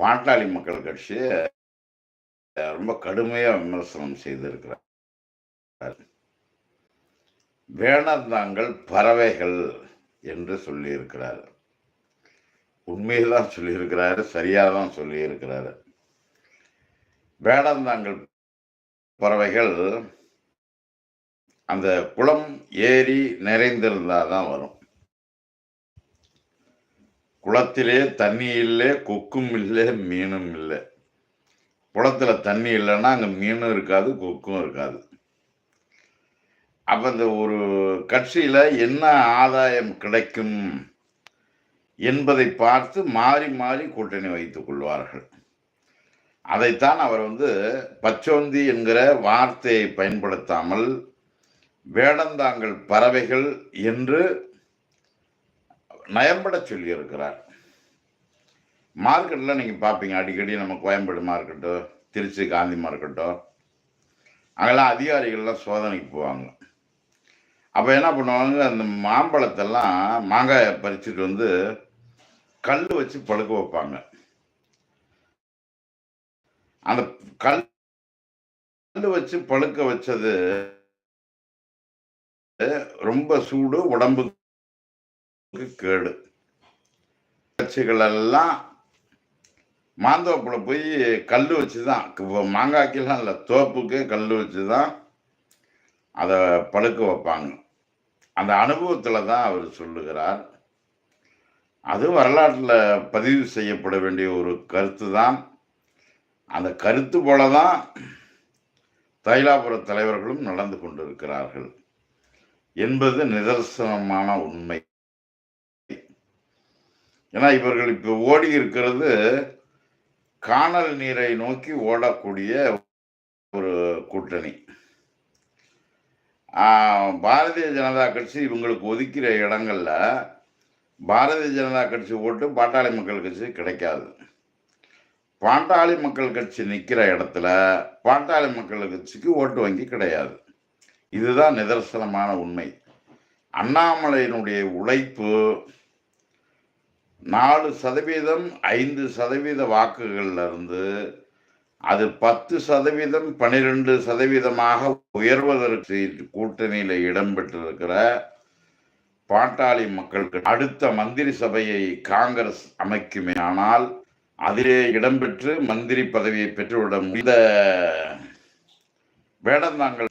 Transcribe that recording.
பாட்டாளி மக்கள் கட்சி ரொம்ப கடுமையாக விமர்சனம் செய்திருக்கிறார். வேணந்தாங்கள் பறவைகள் என்று சொல்லியிருக்கிறார். உண்மையெல்லாம் சொல்லியிருக்கிறாரு சரியாக தான் சொல்லியிருக்கிறாரு. வேடந்தாங்கள் பறவைகள் அந்த குளம் ஏரி நிறைந்திருந்தால் தான் வரும். குளத்திலே தண்ணி இல்லை கொக்கும் இல்லை மீனும் இல்லை. குளத்துல தண்ணி இல்லைன்னா அங்கே மீனும் இருக்காது கொக்கும் இருக்காது. அப்போ இந்த ஒரு கட்சியில் என்ன ஆதாயம் கிடைக்கும் என்பதை பார்த்து மாறி மாறி கூட்டணி வைத்துக் கொள்வார்கள். அதைத்தான் அவர் வந்து பச்சோந்தி என்கிற வார்த்தையை பயன்படுத்தாமல் வேடந்தாங்கள் பறவைகள் என்று நயம்பட சொல்லியிருக்கிறார். மார்க்கெட்டில் நீங்கள் பார்ப்பீங்க அடிக்கடி நம்ம கோயம்பேடு மார்க்கெட்டோ திருச்சி காந்தி மார்க்கெட்டோ அங்கெல்லாம் அதிகாரிகள்லாம் சோதனைக்கு போவாங்க. அப்போ என்ன பண்ணுவாங்க அந்த மாம்பழத்தெல்லாம் மாங்காயை பறிச்சுட்டு வந்து கல் வச்சு பழுக்க வைப்பாங்க. அந்த கல் வச்சு பழுக்க வச்சது ரொம்ப சூடு உடம்புக்கு கேடு. கட்சிகள் எல்லாம் போய் கல் வச்சு தான் மாங்காய்க்கெல்லாம் இல்லை தோப்புக்கு கல் வச்சு தான் அதை பழுக்க வைப்பாங்க. அந்த அனுபவத்தில் தான் அவர் சொல்லுகிறார். அது வரலாற்றில் பதிவு செய்யப்பட வேண்டிய ஒரு கருத்து தான் அந்த கருத்து போல தான் தைலாபுர தலைவர்களும் நடந்து கொண்டிருக்கிறார்கள் என்பது நிதர்சனமான உண்மை. ஏன்னா இவர்கள் இப்போ ஓடி இருக்கிறது காணல் நீரை நோக்கி ஓடக்கூடிய ஒரு கூட்டணி. பாரதிய ஜனதா கட்சி இவங்களுக்கு ஒதுக்கிற இடங்கள்ல பாரதிய ஜனதா கட்சி ஓட்டு பாட்டாளி மக்கள் கட்சி கிடைக்காது. பாட்டாளி மக்கள் கட்சி நிற்கிற இடத்துல பாட்டாளி மக்கள் கட்சிக்கு ஓட்டு வங்கி கிடையாது. இதுதான் நிதர்சனமான உண்மை. அண்ணாமலையினுடைய உழைப்பு நாலு சதவீதம் ஐந்து சதவீத வாக்குகளிலிருந்து அது பத்து சதவீதம் பனிரெண்டு சதவீதமாக உயர்வதற்கு கூட்டணியில இடம்பெற்றிருக்கிற பாட்டாளி மக்களுக்கு அடுத்த மந்திரி சபையை காங்கிரஸ் அமைக்குமே. ஆனால் அதிலே இடம்பெற்று மந்திரி பதவியை பெற்றுவிட இந்த வேடந்தாங்கள்